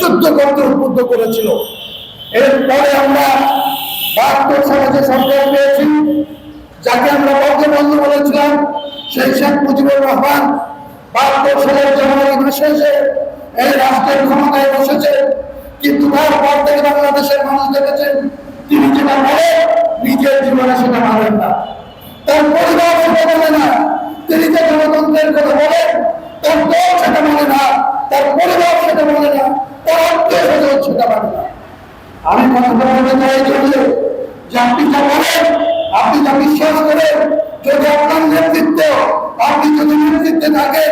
যুদ্ধ করতে উদ্বুদ্ধ করেছিল। এরপরে আমরা বাহাত্তর সালে যে সরকার পেয়েছি, যাকে আমরা বঙ্গবন্ধু বলেছিলাম, সেই শেখ মুজিবুর রহমান বাহাত্তর সালের জানুয়ারি মাসে এসে এই রাষ্ট্রের ক্ষমতায় বসেছে। কিন্তু তারপর থেকে বাংলাদেশের মানুষ দেখেছেন তিনি যেটা বলে, নিজের জীবনে সেটা মানেন না। তার পরিবার সেটা মানে না, তিনি যে গণতন্ত্রের কথা বলেন তার দল সেটা মানে না, তার পরিবার তার স্বজন মানে না। আমি কথা বলতে এই যে আপনি যা বলেন আপনি যা বিশ্বাস করেন যদি আপনার নেতৃত্ব, আপনি যদি নেতৃত্বে থাকেন,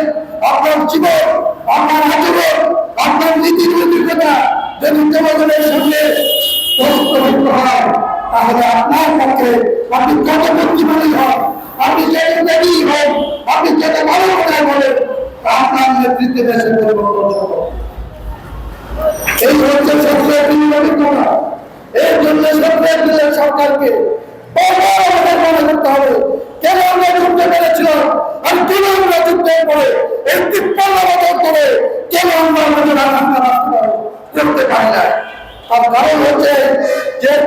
আপনার জীবন, আপনার আচরণ, আপনার নীতি নৈতিকতা যদি জনগণের সঙ্গে প্রস্তুত হয়, তাহলে আপনার পক্ষে আপনি কত বুদ্ধিমানী হন, আপনি যেটা নেবী হন, আপনি যেটা ভালো কথা বলেন আপনার নেতৃত্বে দেশের পরিবর্তন হবে এই হচ্ছে সবচেয়ে বিনিয়োগিকতা এর জন্য সরকার দিলেন সরকারকে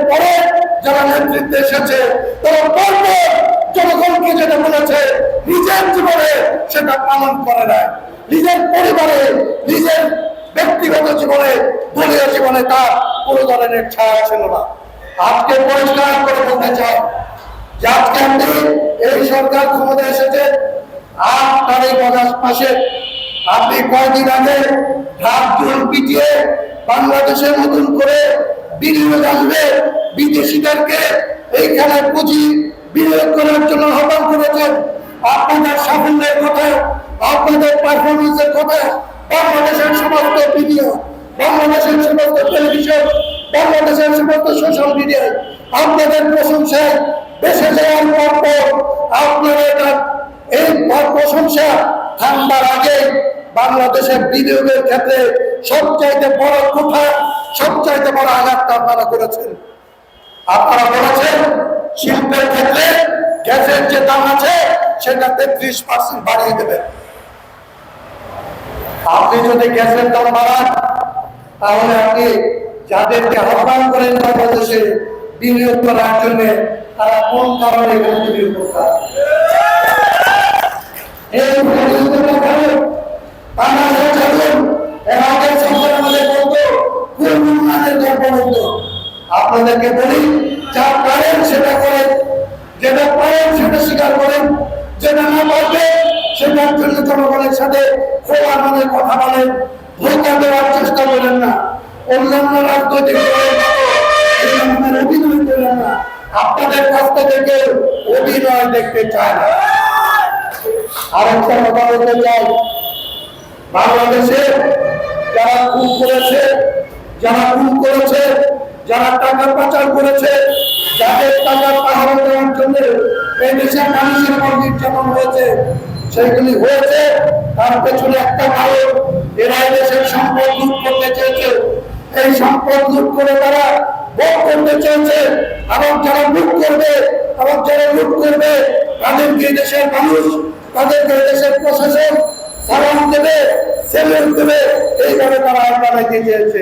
পরে যারা নেতৃত্বে বলেছে, নিজের জীবনে সেটা পালন করে না নিজের পরিবারে, নিজের ব্যক্তিগত জীবনে, দলীয় জীবনে তার কোনো ধরনের ছায়া ছিল না। আজকে পরিষ্কার করে বলতে চাই যে আজকে আপনি এই সরকার ক্ষমতা এসেছে আট তারিখ আগস্ট মাসে। আপনি কয়দিন আগে ঢাক ঢোল পিটিয়ে বাংলাদেশের নতুন করে বিনিয়োগ আসবে। বিদেশিদেরকে এইখানে পুঁজি বিনিয়োগ করার জন্য আহ্বান করেছেন। আপনাদের সাফল্যের কথা আপনাদের পারফরমেন্সের কথা বাংলাদেশের সমস্ত ভিডিও বাংলাদেশের সমস্ত টেলিভিশন বাংলাদেশের সমস্ত সোশ্যাল মিডিয়ায় আপনাদের প্রশংসায় দেশে যাওয়ার পর আপনারা এটা, এই প্রশংসা থামবার আগে বাংলাদেশের বিনিয়োগের ক্ষেত্রে সবচাইতে বড় কথা, সবচাইতে বড় আঘাতটা আপনারা করেছেন। আপনারা বলেছেন, শিল্পের ক্ষেত্রে গ্যাসের যে দাম আছে, সেটা তেত্রিশ পার্সেন্ট বাড়িয়ে দেবেন। আপনি যদি গ্যাসের দাম বাড়ান, তাহলে আপনি যাদেরকে আহ্বান করেন বাংলাদেশে বিনিয়োগ করার জন্য, তারা কোন কারণে হবে? এই বিনিয়োগের কারণে বাংলাদেশের ছাত্র এর আগের সরকার আমাদের বলতো পূর্ণমানের গল্প বলতো আপনাদেরকে বলি যা পারেন সেটা করেন যেটা পারেন সেটা স্বীকার করেন যেটা না পারবে সেটার জন্য জনগণের সাথে খোলা মনে কথা বলেন, ধোকা দেওয়ার চেষ্টা করেন না। অন্যান্য রাজনৈতিক দলের অভিনয় করেন না। আপনাদের কাছ থেকে অভিনয় দেখতে চায় না। কথা বলতে চাই, বাংলাদেশে যারা খুন করেছে, যারা খুন করেছে, যারা টাকা পাচার করেছে, যাদের টাকা পাহাড় দেওয়ার জন্য এই মানুষের নির্যাতন হয়েছে সেগুলি হয়েছে, তার পেছনে একটা কারণ এরা দেশের সম্পদ লুট করতে চেয়েছে। এই সম্পদ লুট করে তারা ভোগ করতে চেয়েছে। এবং যারা লুট করবে এবং যারা লুট করবে তাদেরকে দেশের মানুষ তাদেরকে দেশের প্রশাসন সালাম দেবে সেলুট দেবে। এইভাবে তারা আপনারা চেয়েছে